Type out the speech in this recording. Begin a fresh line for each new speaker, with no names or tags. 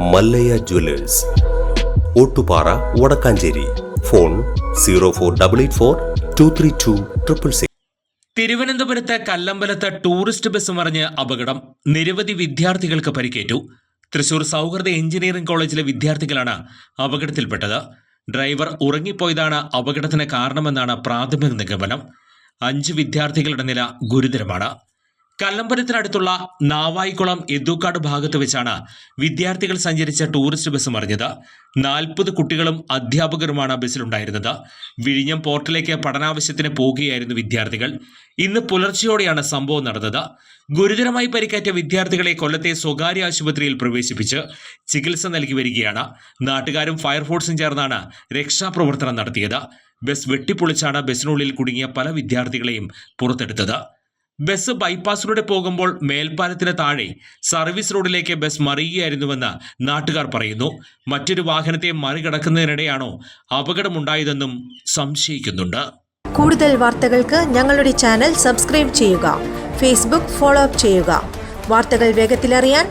Mallayya jewellers. Ottupara Vadakkanchery. Phone zero four double eight four two three two triple six
തിരുവനന്തപുരത്ത് കല്ലമ്പലത്ത് tourist bus മറിഞ്ഞ് അപകടം നിരവധി വിദ്യാർത്ഥികൾക്ക് പരിക്കേറ്റു. തൃശൂർ സൗഹൃദ എഞ്ചിനീയറിംഗ് കോളേജിലെ വിദ്യാർത്ഥികളാണ് അപകടത്തിൽപ്പെട്ടത്. ഡ്രൈവർ ഉറങ്ങിപ്പോയതാണ് അപകടത്തിന് കാരണമെന്നാണ് പ്രാഥമിക നിഗമനം. അഞ്ച് വിദ്യാർത്ഥികളുടെ നില ഗുരുതരമാണ്. കല്ലമ്പലത്തിനടുത്തുള്ള നാവായിക്കുളം എദൂക്കാട് ഭാഗത്ത് വെച്ചാണ് വിദ്യാർത്ഥികൾ സഞ്ചരിച്ച ടൂറിസ്റ്റ് ബസ് മറിഞ്ഞത്. നാൽപ്പത് കുട്ടികളും അധ്യാപകരുമാണ് ബസ്സിലുണ്ടായിരുന്നത്. വിഴിഞ്ഞം പോർട്ടിലേക്ക് പഠനാവശ്യത്തിന് പോകുകയായിരുന്നു വിദ്യാർത്ഥികൾ. ഇന്ന് പുലർച്ചെയോടെയാണ് സംഭവം നടന്നത്. ഗുരുതരമായി പരിക്കേറ്റ വിദ്യാർത്ഥികളെ കൊല്ലത്തെ സ്വകാര്യ ആശുപത്രിയിൽ പ്രവേശിപ്പിച്ച് ചികിത്സ നൽകി വരികയാണ്. നാട്ടുകാരും ഫയർഫോഴ്സും ചേർന്നാണ് രക്ഷാപ്രവർത്തനം നടത്തിയത്. ബസ് വെട്ടിപ്പൊളിച്ചാണ് ബസ്സിനുള്ളിൽ കുടുങ്ങിയ പല വിദ്യാർത്ഥികളെയും പുറത്തെടുത്തത്. ബസ് ബൈപ്പാസിലൂടെ പോകുമ്പോൾ മേൽപ്പാലത്തിന് താഴെ സർവീസ് റോഡിലേക്ക് ബസ് മറിയുകയായിരുന്നുവെന്ന് നാട്ടുകാർ പറയുന്നു. മറ്റൊരു വാഹനത്തെ മറികടക്കുന്നതിനിടെയാണോ അപകടമുണ്ടായതെന്നും സംശയിക്കുന്നുണ്ട്.
കൂടുതൽ വാർത്തകൾക്ക് ഞങ്ങളുടെ ചാനൽ സബ്സ്ക്രൈബ് ചെയ്യുക ഫേസ്ബുക്ക് ഫോളോ അപ്പ് ചെയ്യുക. വാർത്തകൾ വേഗത്തിലറിയാൻ